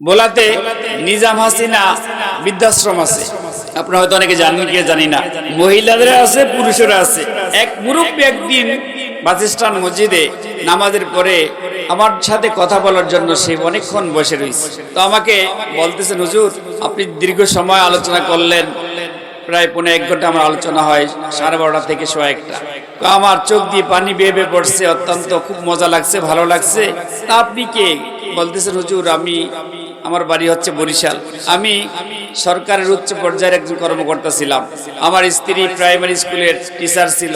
বোলাতে নিজাম হাসিনা বৃদ্ধাশ্রম আছে। আপনারা হয়তো অনেকে জানেন কি জানি না। মহিলাদের আছে, পুরুষেরা আছে। এক মুরব্বী একদিন বাসিস্টান মসজিদে নামাজের পরে আমার সাথে কথা বলার জন্য সে অনেকক্ষণ বসে রয়েছে তো আমাকে বলতেছেন, হুজুর, আপনি দীর্ঘ সময় আলোচনা করলেন। প্রায় পনেরো এক ঘণ্টা আমার আলোচনা হয়, সাড়ে বারোটা থেকে সোয়া একটা। আমার চোখ দিয়ে পানি বেয়ে বেয়ে পড়ছে, অত্যন্ত খুব মজা লাগছে, ভালো লাগছে। তা আপনি কে? বলতেছেন, হুজুর, আমি আমার বাড়ি হচ্ছে বরিশাল। আমি সরকারের উচ্চ পর্যায়ের একজন কর্মকর্তা ছিলাম। আমার স্ত্রী প্রাইমারি স্কুলের টিচার ছিল।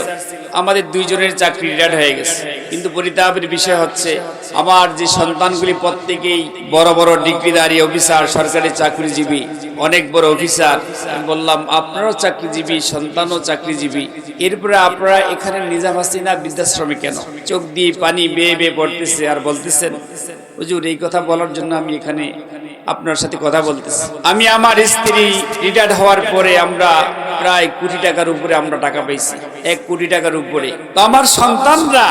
আমাদের দুইজনের চাকরি রিটায়ার্ড হয়ে গেছে। কিন্তু পরিতাপের বিষয় হচ্ছে, আমার যে সন্তানগুলি প্রত্যেকেই বড় বড় ডিগ্রিধারী অফিসার, সরকারি চাকরিজীবী, অনেক বড় অফিসার। বললাম, আপনারাও চাকরিজীবী, সন্তানও চাকরিজীবী। এরপরে আপনারা এখানে নিজাম হাসিনা বৃদ্ধাশ্রমে কেন? চোখ দিয়ে পানি বেয়ে বেয়ে পড়তেছে আর বলতেছেন হুজুর, এই কথা বলার জন্য আমি এখানে আপনার সাথে কথা বলতেছি। আমি আমার স্ত্রী রিটায়ার্ড হওয়ার পরে আমরা প্রায় কোটি টাকার উপরে আমরা টাকা পাইছি, এক কোটি টাকার উপরে। তো আমার সন্তানরা,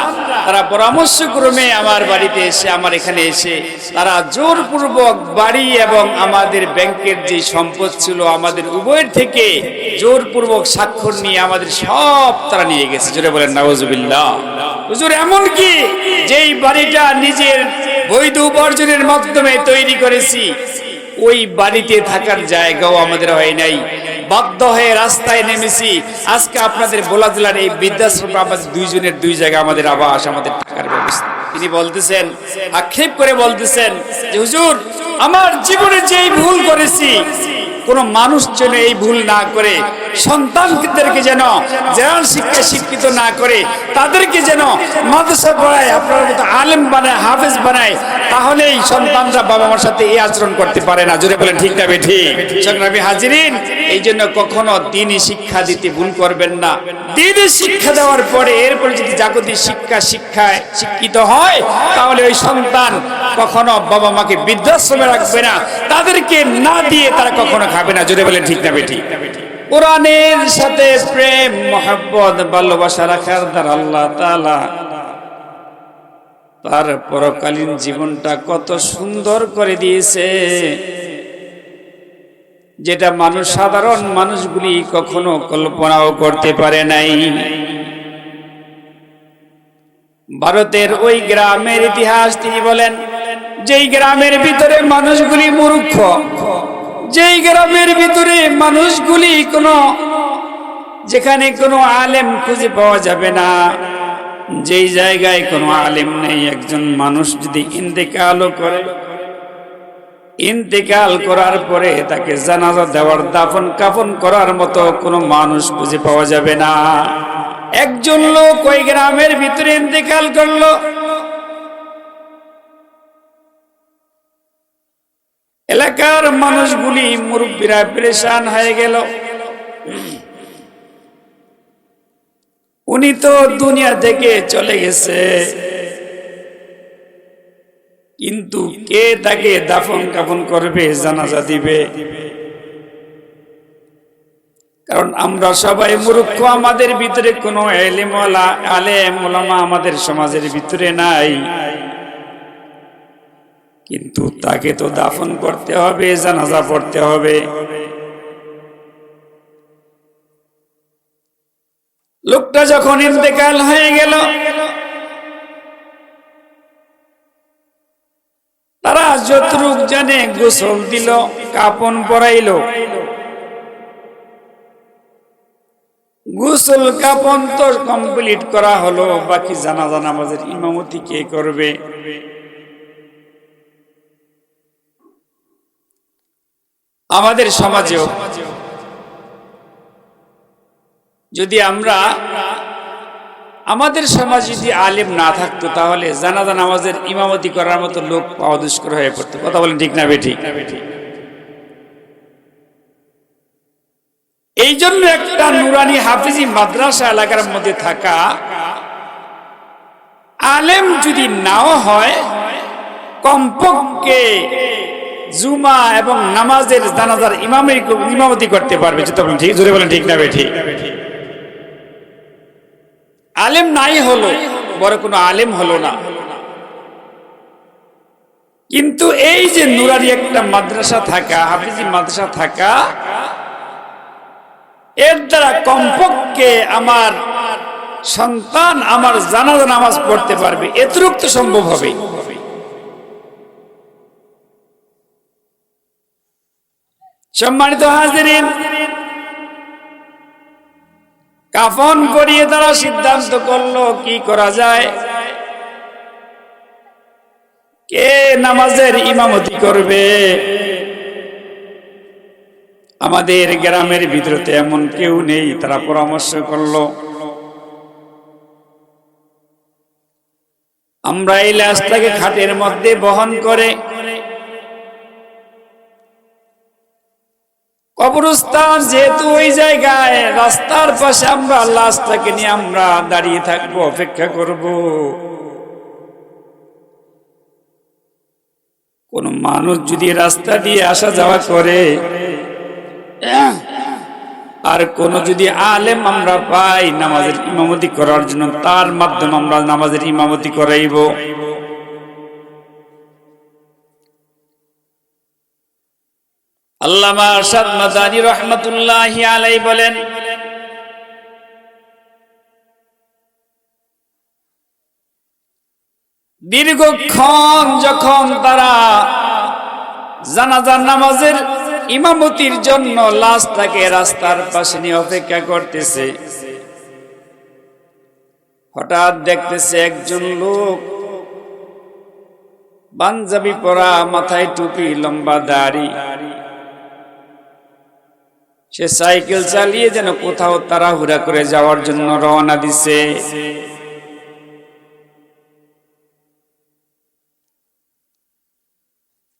তারা পরামর্শ ক্রমে আমার বাড়িতে এসে, আমার এখানে এসে, তারা জোরপূর্বক বাড়ি এবং আমাদের ব্যাংকের যে সম্পদ ছিল আমাদের উভয়ের থেকে জোরপূর্বক স্বাক্ষর নিয়ে আমাদের সব তারা নিয়ে গেছে। জোরে বলেন নওয়াজুবিল্লাহ হুজুর এমন কি যেই বাড়িটা নিজের বৈধ উপার্জনের মাধ্যমে তৈরি করেছি। ওই বাড়িতে থাকার জায়গাও আমাদের হয় নাই। বাধ্য হয়ে রাস্তায় নেমেছি। আজকে আপনাদের বোলা জেলার এই বৃদ্ধাশ্রম আমাদের দুইজনের দুই জায়গা আমাদের আবাস, আমাদের থাকার ব্যবস্থা। তিনি বলতেছেন, আক্ষেপ করে বলতেছেন যে, হুজুর, আমার জীবনে যেই ভুল করেছি কোন মানুষ যেন এই ভুল না করে, সন্তানদেরকে যেন জেনারেল শিক্ষা শিক্ষিত না করে, তাদেরকে যেন মাদ্রাসা পড়ায়, আপনার মতো আলেম বানায়, হাফেজ বানায়, তাহলেই সন্তানরা বাবা মার সাথে এই আচরণ করতে পারে না। জোরে বলেন, ঠিক না ঠিক? সংগ্রামী হাজিরিন, এই জন্য কখনো দিনই শিক্ষা দিতে ভুল করবেন না। দিনই শিক্ষা দেওয়ার পরে এরপরে যদি জাগতিক শিক্ষা শিক্ষায় শিক্ষিত হয়, তাহলে ওই সন্তান কখনো বাবা মাকে বৃদ্ধাশ্রমে রাখবে না, তাদেরকে না দিয়ে তারা কখনো খাবে না। জোরে বলেন, ঠিক না বেটি কোরআনের সাথে প্রেম, মহাব্বত, ভালোবাসা রাখার দ্বারা আল্লাহ তাআলা তার পরকালীন জীবনটা কত সুন্দর করে দিয়েছে। যেটা মানুষ, সাধারণ মানুষগুলি কখনো কল্পনাও করতে পারে নাই। ভারতের ওই গ্রামের ইতিহাস তিনি বলেন যেই গ্রামের ভিতরে মানুষগুলি মূর্খ, যেই গ্রামের ভিতরে মানুষগুলি কোনো, যেখানে কোনো আলেম খুঁজে পাওয়া যাবে না, যেই জায়গায় কোনো আলেম নেই, একজন মানুষ যদি ইন্তেকালও করে, ইন্তেকাল করার পরে তাকে জানাজা দেওয়ার দাফন কাফন করার মতো কোনো মানুষ খুঁজে পাওয়া যাবে না। একজন লোক ওই গ্রামের ভিতরে ইন্তেকাল করল এলাকার মানুষগুলি মুরব্বীরা পরেশান হয়ে গেল। উনি তো দুনিয়া থেকে চলে গেছে। কিন্তু কে তাকে দাফন কাফন করবে, জানাজা দিবে? কারণ আমরা সবাই মূর্খ, আমাদের ভিতরে কোনো এলেমওয়ালা, আলেম, ওলামা আমাদের সমাজের ভিতরে নাই। কিন্তু তাকে তো দাফন করতে হবে, জানাজা পড়তে হবে। লোকটা যখন ইন্তেকাল হয়ে গেল, তারা যতটুক জানে গোসল দিল, কাপন পরাইল। গোসল কাপন তো কমপ্লিট করা হলো, বাকি জানাজা নামাজের ইমামতি কে করবে? আমাদের সমাজেও। যদি আমরা আমাদের সমাজ যদি আলেম না থাকতো, তাহলে জানাজা নামাজের ইমামতি করার মতো লোক পাওয়া দুষ্কর হয়ে পড়তো। কথা বলেন ঠিক না বেঠি? এই জন্য একটা নুরানি হাফিজি মাদ্রাসা এলাকার মধ্যে থাকা আলেম যদি নাও হয়, কমপক্ষে জুমা এবং নামাজের জানাজার ইমামের ইমামতি করতে পারবে। বলেন ঠিক, জোরে বলেন, ঠিক না বেঠি আলেম নাই হলো, বড় কোনো আলেম হলো না। কিন্তু এই যে নুরারি একটা মাদ্রাসা থাকা, হাফিজি মাদ্রাসা থাকা, এর দ্বারা কমপক্ষে আমার সন্তান আমার জানাজা নামাজ পড়তে পারবে, এতটুক তো সম্ভব হবে। সম্মানিত হাজিরিন, কাফন করিয়ে তারা সিদ্ধান্ত করল, কি করা যায়? কে নামাজের ইমামতি করবে? আমাদের গ্রামের ভিতরে এমন কেউ নেই, তারা পরামর্শ করল, আমরা এই লাশটাকে খাটের মধ্যে বহন করে কবরস্থান যেহেতু ওই জায়গায় রাস্তার পাশে আমরা লাশটাকে নিয়ে আমরা দাঁড়িয়ে থাকব অপেক্ষা করব। কোন মানুষ যদি রাস্তা দিয়ে আসা যাওয়া করে আহ, আর কোন যদি আলেম আমরা পাই নামাজের ইমামতি করার জন্য তার মাধ্যমে আমরা নামাজের ইমামতি করাইব। বলেন, দীর্ঘক্ষণ যখন তারা জানাজার নামাজের ইমামতির জন্য লাশ লাশটাকে রাস্তার পাশে নিয়ে অপেক্ষা করতেছে, হঠাৎ দেখতেছে একজন লোক পাঞ্জাবি পরা, মাথায় টুপি, লম্বা দাড়ি। সে সাইকেল চালিয়ে যেন কোথাও তাড়াহুড়া করে যাওয়ার জন্য রওনা দিছে।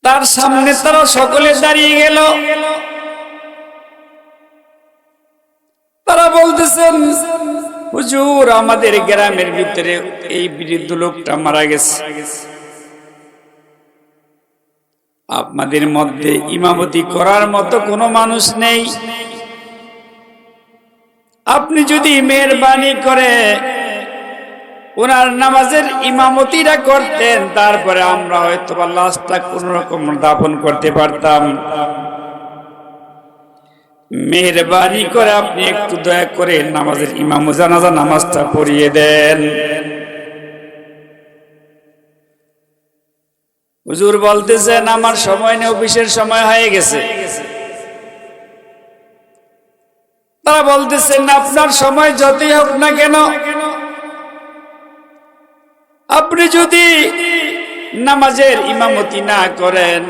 তার সামনে তারা সকলে দাঁড়িয়ে গেল। তারা বলতেছেন হুজুর, আমাদের গ্রামের ভিতরে এই বৃদ্ধ লোকটা মারা গেছে। আপনাদের মধ্যে ইমামতি করার মতো কোনো মানুষ নেই। আপনি যদি মেহরবানি করে ওনার নামাজের ইমামতিটা করতেন, তারপরে আমরা হয়তো বা লাশটা কোন রকম দাপন করতে পারতাম। মেহরবানি করে আপনি একটু দয়া করে নামাজের ইমাম জানাজা, নামাজটা পড়িয়ে দেন। হুজুর বলতেছেন আমার সময় নেই, অফিসের সময় হয়ে গেছে। তারা বলতেছেন আপনার সময় যতই হোক না কেন, আপনি যদি নামাজের ইমামতি না করেন,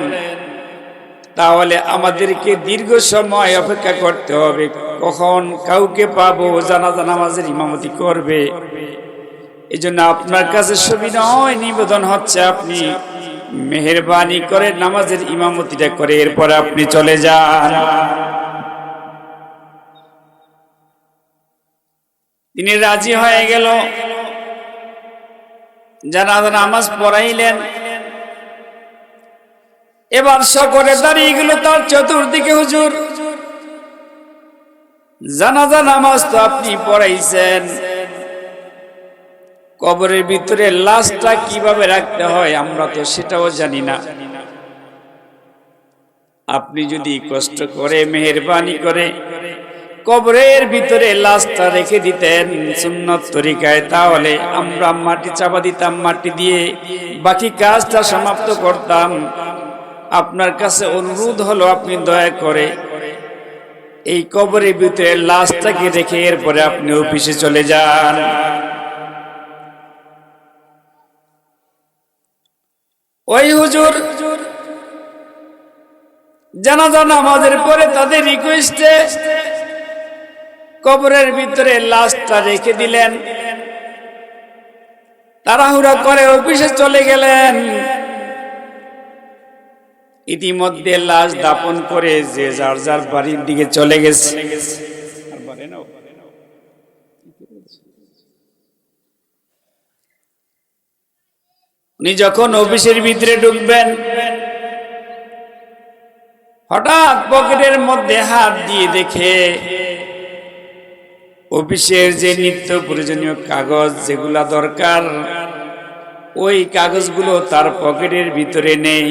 তাহলে আমাদেরকে দীর্ঘ সময় অপেক্ষা করতে হবে। কখন কাউকে পাবো, জানাজা নামাজের ইমামতি করবে। এই জন্য আপনার কাছে সুবিনয় নিবেদন হচ্ছে, আপনি মেহরবানি করে নামাজের ইমামতিটা করে, এরপরে আপনি চলে যান। তিনি রাজি হয়ে গেল। জানাজা নামাজ পড়াইলেন, এবার সকলে দাঁড়িয়ে গেল তার চতুর্দিকে হুজুর। জানাজা নামাজ তো আপনি পড়াইছেন। কবরের ভিতরে লাশটা কীভাবে রাখতে হয় আমরা তো সেটাও জানি না। আপনি যদি কষ্ট করে, মেহরবানি করে কবরের ভিতরে লাশটা রেখে দিতেন সুন্নত তরিকায়, তাহলে আমরা মাটি চাপা দিতাম, মাটি দিয়ে বাকি কাজটা সমাপ্ত করতাম। আপনার কাছে অনুরোধ হলো, আপনি দয়া করে এই কবরের ভিতরে লাশটাকে রেখে এরপরে আপনি অফিসে চলে যান। ওই হুজুর, জানাজা নামাজের পরে তাদের রিকোয়েস্টে কবরের ভিতরে লাশটা রেখে দিলেন। তাড়াহুড়া করে অফিসে চলে গেলেন। ইতিমধ্যে লাশ দাপন করে যে যার যার বাড়ির দিকে চলে গেছে। উনি যখন অফিসের ভিতরে ঢুকবেন, হঠাৎ পকেটের মধ্যে হাত দিয়ে দেখে অফিসের যে নিত্য প্রয়োজনীয় কাগজ যেগুলা দরকার, ওই কাগজগুলো তার পকেটের ভিতরে নেই।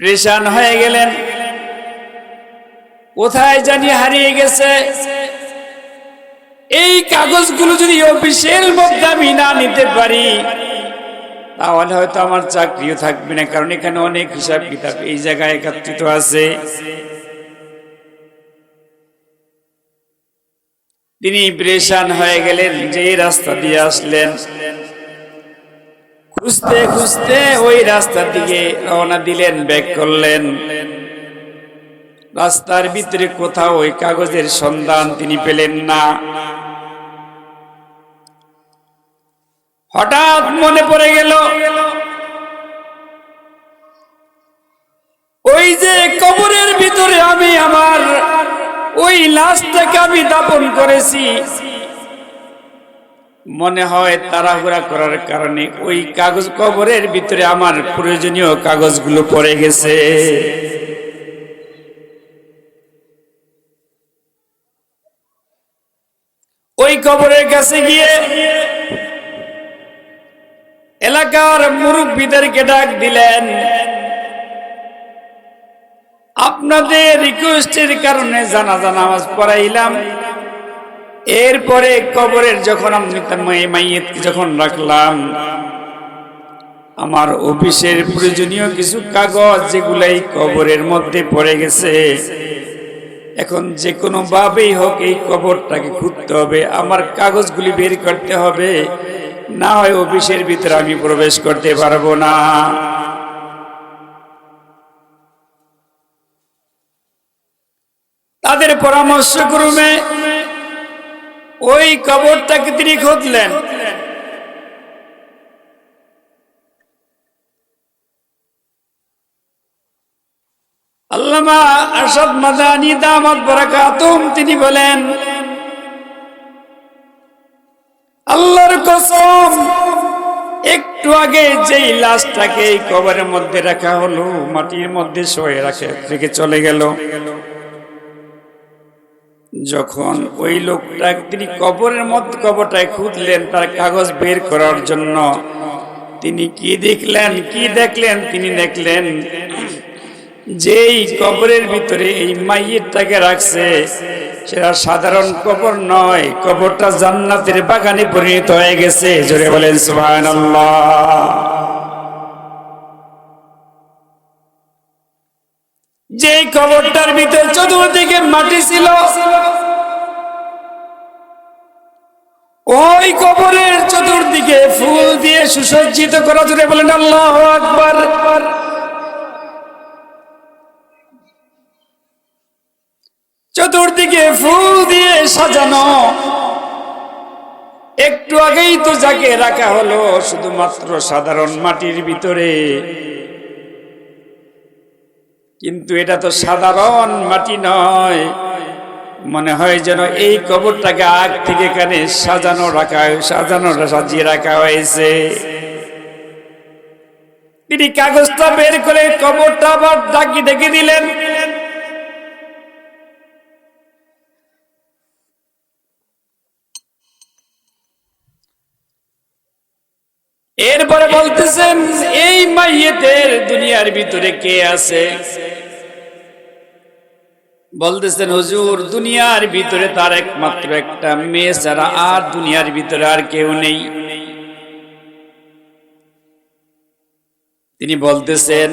প্রেশান হয়ে গেলেন, কোথায় জানি হারিয়ে গেছে। এই কাগজগুলো যদি অফিসের মধ্যে আমি না নিতে পারি, তাহলে হয়তো আমার চাকরিও থাকবে না, কারণ এখানে অনেক হিসাব কিতাব এই জায়গায় একত্রিত আছে। তিনি প্রেশান হয়ে গেলেন, যে রাস্তা দিয়ে আসলেন। খুঁজতে খুঁজতে ওই রাস্তার দিকে রওনা দিলেন, ব্যাক করলেন। রাস্তার ভিতরে কোথাও ওই কাগজের সন্ধান তিনি পেলেন না। হঠাৎ মনে পড়ে গেল, ওই যে কবরের ভিতরে আমি আমার ওই লাশটাকে আমি দাপন করেছি। মনে হয় তাড়াহুড়া করার কারণে ওই কাগজ কবরের ভিতরে আমার প্রয়োজনীয় কাগজগুলো পড়ে গেছে। ওই কবরের কাছে গিয়ে এলাকার মুরব্বীদেরকে ডাক দিলেন, আপনাদের রিকোয়েস্টের কারণে জানাজা নামাজ পড়াইলাম। এরপরে কবরের যখন আমি যখন রাখলাম, আমার অফিসের প্রয়োজনীয় কিছু কাগজ যেগুলাই কবরের মধ্যে পড়ে গেছে, এখন যে কোনো ভাবেই হোক এই কবরটাকে খুঁজতে হবে। আমার কাগজগুলি বের করতে হবে। না হয় অফিসের ভিতরে আমি প্রবেশ করতে পারব না। তাদের পরামর্শ ক্রমে ওই কবরটাকে তিনি খুঁজলেন। আল্লামা আরশাদ মাদানি দামাত বারাকাতুম তিনি বলেন আল্লাহর কসম, একটু আগে যেই লাশটাকে এই কবরের মধ্যে রাখা হলো, মাটির মধ্যে শোয়ে রাখে, রেখে চলে গেল। যখন ওই লোকটা, তিনি কবরের মধ্যে কবরটায় খুঁজলেন, তার কাগজ বের করার জন্য। তিনি কি দেখলেন কি দেখলেন? তিনি দেখলেন যেই কবরের ভিতরে এই মাইয়েরটাকে রাখছে। সেটা সাধারণ কবর নয়, কবরটা জান্নাতের বাগানে পরিণত হয়ে গেছে। জোরে বলেন, সুবহানাল্লাহ। যে কবরটার ভিতরে চতুর্দিকে মাটি ছিল, ওই কবরের চতুর্দিকে ফুল দিয়ে সুসজ্জিত করা। জুড়ে বলেন, আল্লাহ আকবার। চতুর্দিকে ফুল দিয়ে সাজানো। একটু আগেই তো যাকে রাখা হলো, শুধুমাত্র সাধারণ মাটির ভিতরে। কিন্তু এটা তো সাধারণ মাটি নয়। মনে হয় যেন এই কবরটাকে আগ থেকে এখানে সাজানো রাখা সাজানো, সাজিয়ে রাখা হয়েছে। তিনি কাগজটা বের করে কবরটা আবার ডাকি ডেকে দিলেন। এরপরে বলতেছেন, এই মাইয়েতের দুনিয়ার ভিতরে কে আছে? বলতেছেন, হুজুর, দুনিয়ার ভিতরে তার একমাত্র একটা মেয়ে ছাড়া আর দুনিয়ার ভিতরে আর কেউ নেই। তিনি বলতেছেন,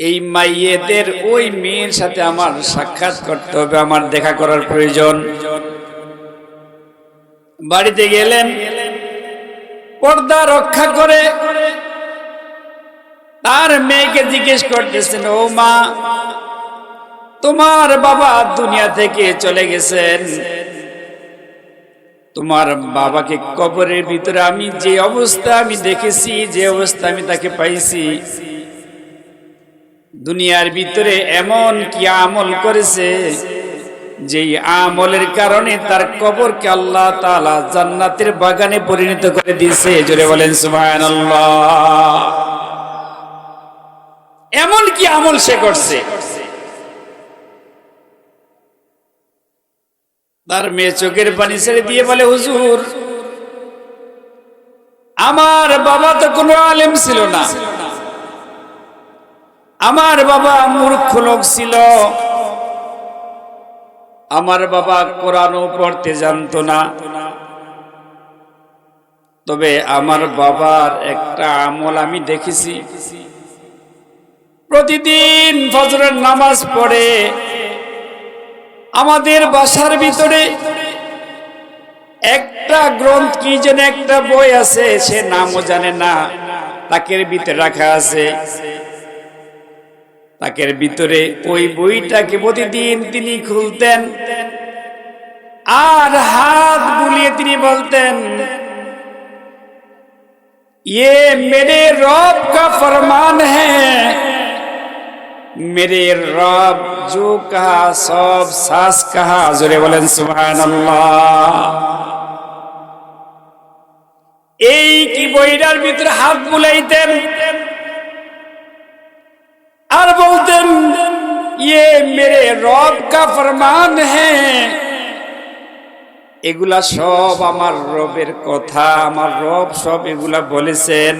এই মাইয়েদের ওই মেয়ের সাথে আমার সাক্ষাৎ করতে হবে, আমার দেখা করার প্রয়োজন। বাড়িতে গেলেন পর্দা রক্ষা করে তার মেয়েকে জিজ্ঞেস করতেছেন, ও মা, তোমার বাবা দুনিয়া থেকে চলে গেছেন। তোমার বাবাকে কবরের ভিতরে আমি যে অবস্থা আমি দেখেছি, যে অবস্থা আমি তাকে পাইছি, দুনিয়ার ভিতরে এমন কি আমল করেছে? যেই আমলের কারণে তার কবরকে আল্লাহ তাআলা জান্নাতের বাগানে পরিণত করে দিয়েছে। জোরে বলেন, সুবহানাল্লাহ। এমন কি আমল সে করছে। তার মেয়ে চোখের পানি ছেড়ে দিয়ে বলে, হুজুর, আমার বাবা তো কোনো আলেম ছিল না। আমার বাবা মূর্খ লোক ছিল। আমার বাবা কোরআনও পড়তে জানতো না। তবে আমার বাবার একটা আমল আমি দেখেছি। প্রতিদিন ফজরের নামাজ পড়ে, আমাদের বাসার ভিতরে একটা গ্রন্থ কি যেন একটা বই আছে, সে নামও জানে না, তাকের ভিতরে রাখা আছে। তাকের ভিতরে ওই বইটাকে প্রতিদিন তিনি খুলতেন আর হাত বুলিয়ে তিনি বলতেন ये मेरे रब का फरमान है मेरे रब जो कहा सब सास कहा জোরে বলেন সুবহানাল্লাহ এই কি বইটার ভিতরে হাত বুলাইতেন আর বলতেন ইয়ে মেরে রব কা ফরমান হ্যাঁ এগুলা সব আমার রবের কথা, আমার রব সব এগুলা বলেছেন।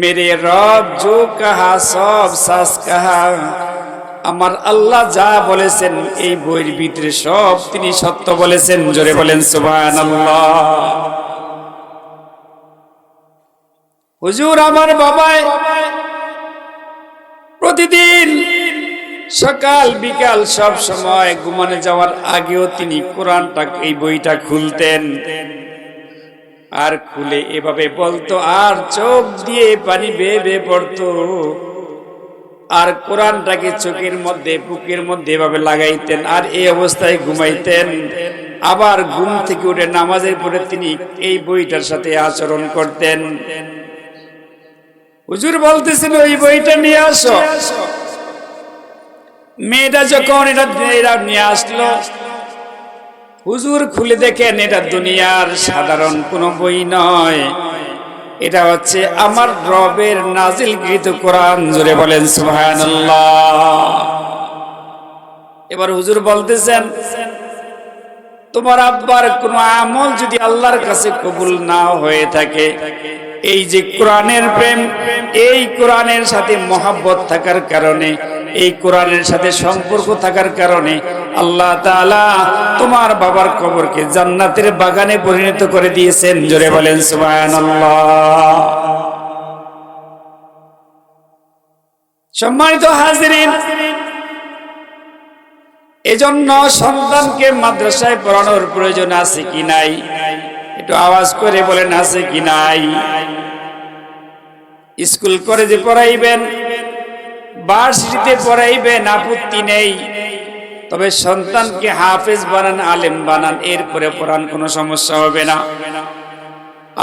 মেরে রব জো কাহা সব সাস কাহা আমার আল্লাহ যা বলেছেন, এই বইয়ের ভিতরে সব তিনি সত্য বলেছেন। জোরে বলেন সুবান আল্লাহ হুজুর, আমার বাবায় প্রতিদিন সকাল, বিকাল সব সময় ঘুমানো যাওয়ার আগেও তিনি কোরআনটা, এই বইটা খুলতেন। আর খুলে এভাবে বলতো, আর চোখ দিয়ে পানি বেয়ে পড়তো। আর কোরআনটাকে চোখের মধ্যে, বুকের মধ্যে এভাবে লাগাইতেন আর এই অবস্থায় ঘুমাইতেন। আবার ঘুম থেকে উঠে নামাজের পরে তিনি এই বইটার সাথে আচরণ করতেন। হুজুর বলতেছেন ওই বইটা নিয়ে আসো। মেয়েটা যখন এটা এরা নিয়ে আসলো, হুজুর খুলে দেখেন এটা দুনিয়ার সাধারণ কোনো বই নয়। এটা হচ্ছে আমার রবের নাজিলকৃত কোরআন জুড়ে বলেন সুবহানাল্লাহ। এবার হুজুর বলতেছেন তোমার আব্বার কোনো আমল যদি আল্লাহর কাছে কবুল না হয়ে থাকে, এই যে কোরআনের প্রেম, এই কোরআনের সাথে মহাব্বত থাকার কারণে, এই কোরআনের সাথে সম্পর্ক থাকার কারণে আল্লাহ তোমার বাবার কবরকে জান্নাতের বাগানে পরিণত করে দিয়েছেন। জোরে বলেন, সুবহানাল্লাহ। সম্মানিত হাজিরিন এজন্য সন্তানকে মাদ্রাসায় পড়ানোর প্রয়োজন আছে কি নাই? একটু আওয়াজ করে বলেন, আছে কি নাই? স্কুল যে পড়াইবেন, ভার্সিটিতে পড়াইবেন, আপত্তি নেই। তবে সন্তানকে হাফেজ বানান, আলেম বানান, এরপরে পড়ান কোনো সমস্যা হবে না।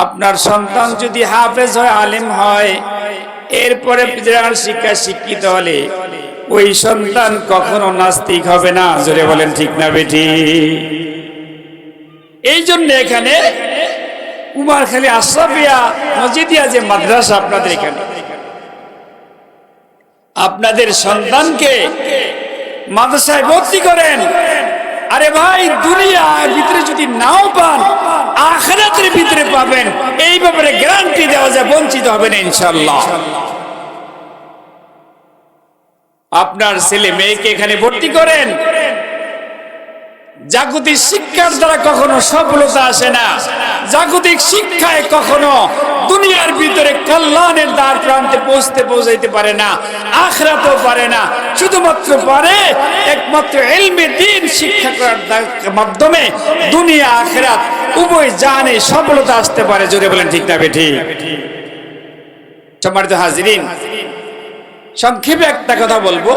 আপনার সন্তান যদি হাফেজ হয়, আলেম হয়, এরপরে শিক্ষা শিক্ষিত হলে ওই সন্তান কখনো নাস্তিক হবে না। জোরে বলেন, ঠিক না বেটি এই জন্য এখানে কুমারখালী আশরাফিয়া মসজিদিয়া যে মাদ্রাসা আপনাদের এখানে। আপনাদের সন্তানকে মাদ্রাসায় ভর্তি করেন। আরে ভাই, দুনিয়ার ভিতরে যদি নাও পান, আখরাতের ভিতরে পাবেন। এই ব্যাপারে গ্যারান্টি দেওয়া যায়, বঞ্চিত হবে না ইনশাল্লাহ আপনার ছেলে মেয়েকে এখানে ভর্তি করেন। জাগতিক শিক্ষার দ্বারা কখনো সফলতা আসে না। জাগতিক শিক্ষায় কখনো দুনিয়ার ভিতরে কল্যাণের দ্বার প্রান্তে পৌঁছতে পৌঁছাইতে পারে না, আখরাতেও পারে না। শুধুমাত্র পারে একমাত্র এলমে দিন শিক্ষা করার মাধ্যমে দুনিয়া, আখরাত, উভয় জানে সফলতা আসতে পারে। যদি বলেন, ঠিক না বেঠি সম্মানিত হাজিরিন সংক্ষেপে একটা কথা বলব।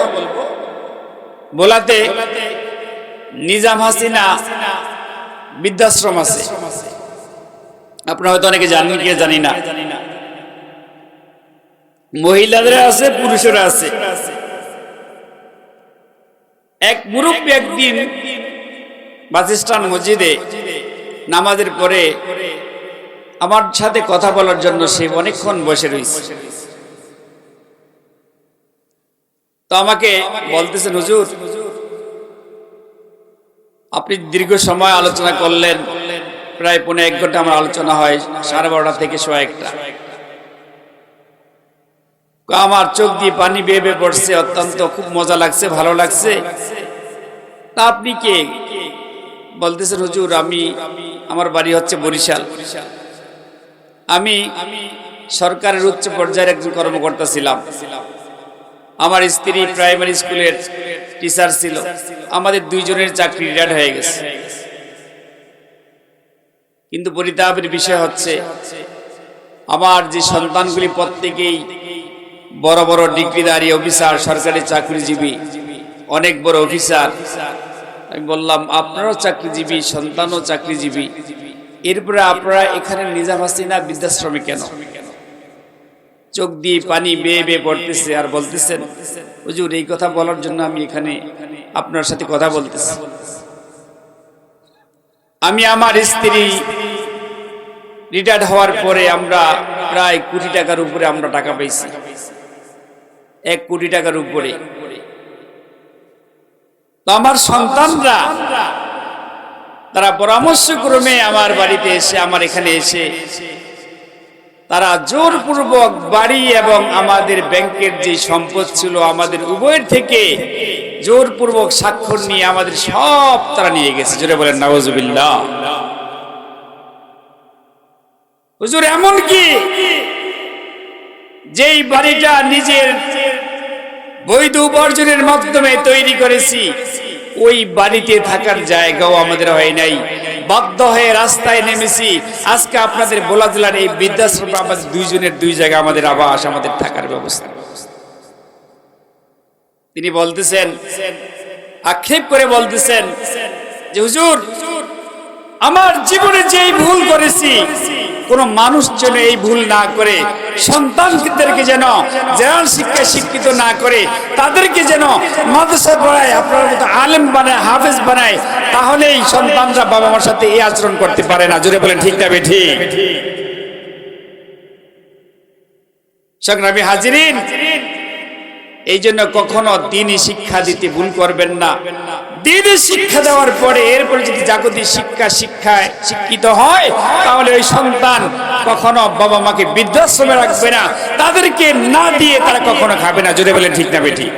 বলাতে নিজাম হাসিনা বৃদ্ধাশ্রম আছে। আপনারা হয়তো অনেকে জানেন কি জানি না। মহিলাদের আছে, পুরুষেরা আছে। এক মুরব্বী একদিন বাসিস্টান মসজিদে নামাজের পরে আমার সাথে কথা বলার জন্য সে অনেকক্ষণ বসে রয়েছে। তো আমাকে বলতেছেন, হুজুর, আপনি দীর্ঘ সময় আলোচনা করলেন, প্রায় পনেরো এক ঘণ্টা আমার আলোচনা হয়, সাড়ে বারোটা থেকে সোয়া একটা। আমার চোখ দিয়ে পানি বেয়ে বেয়ে পড়ছে, অত্যন্ত খুব মজা লাগছে, ভালো লাগছে। তা আপনি কে? বলতেছেন, হুজুর, আমি, আমার বাড়ি হচ্ছে বরিশাল। আমি সরকারের উচ্চ পর্যায়ের একজন কর্মকর্তা ছিলাম। আমার স্ত্রী প্রাইমারি স্কুলের টিচার ছিল। আমাদের দুইজনের চাকরি রিটায়ার্ড হয়ে গেছে। কিন্তু পরিতাপের বিষয় হচ্ছে, আমার যে সন্তানগুলি প্রত্যেকেই বড় বড় ডিগ্রিধারী অফিসার সরকারি চাকরিজীবী, অনেক বড় অফিসার আমি বললাম, আপনারও চাকরিজীবী, সন্তানও চাকরিজীবী। এরপরে আপনারা এখানে নিজাম হাসিনা বৃদ্ধাশ্রমে কেন? চোখ দিয়ে পানি বেয়ে বেয়ে পড়তেছে আর বলতেছেন হুজুর, এই কথা বলার জন্য আমি এখানে আপনার সাথে কথা বলতেছি। আমি আমার স্ত্রী রিটায়ার্ড হওয়ার পরে আমরা প্রায় কোটি টাকার উপরে আমরা টাকা পাইছি এক কোটি টাকার উপরে। তো আমার সন্তানরা, তারা পরামর্শক্রমে আমার বাড়িতে এসে, আমার এখানে এসে তারা জোরপূর্বক বাড়ি এবং আমাদের ব্যাংকের যে সম্পদ ছিল আমাদের উভয়ের থেকে জোরপূর্বক স্বাক্ষর নিয়ে আমাদের সব তারা নিয়ে গেছে। জোরে বলেন নওয়াজুবিল্লাহ হুজুর, এমন কি? যেই বাড়িটা নিজের বৈধ উপার্জনের মাধ্যমে তৈরি করেছি, ওই বাড়িতে থাকার জায়গাও আমাদের হয় নাই। বাধ্য হয়ে রাস্তায় নেমেছি। আজকে আপনাদের বোলা জেলার এই বৃদ্ধাশ্রম আমাদের দুইজনের দুই জায়গা আমাদের আবাস, আমাদের থাকার ব্যবস্থা। তিনি বলতেছেন, আক্ষেপ করে বলতেছেন যে, হুজুর, আমার জীবনে যেই ভুল করেছি কোন মানুষ যেন এই ভুল না করে, সন্তানদেরকে যেন জেনারেল শিক্ষায় শিক্ষিত না করে, তাদেরকে যেন মাদ্রাসা পড়ায় আপনার মতো আলেম বানায়, হাফেজ বানায়, তাহলেই সন্তানরা বাবা মার সাথে এই আচরণ করতে পারে না। জোরে বলেন, ঠিক যাবে ঠিক? সংগ্রামী হাজিরিন এই জন্য কখনো দিনই শিক্ষা দিতে ভুল করবেন না। দিনই শিক্ষা দেওয়ার পরে এরপরে যদি জাগতিক শিক্ষা শিক্ষায় শিক্ষিত হয়, তাহলে ওই সন্তান কখনো বাবা মাকে বৃদ্ধাশ্রমে রাখবে না। তাদেরকে না দিয়ে তারা কখনো খাবে না। যদি বলেন ঠিক না বেঠিক।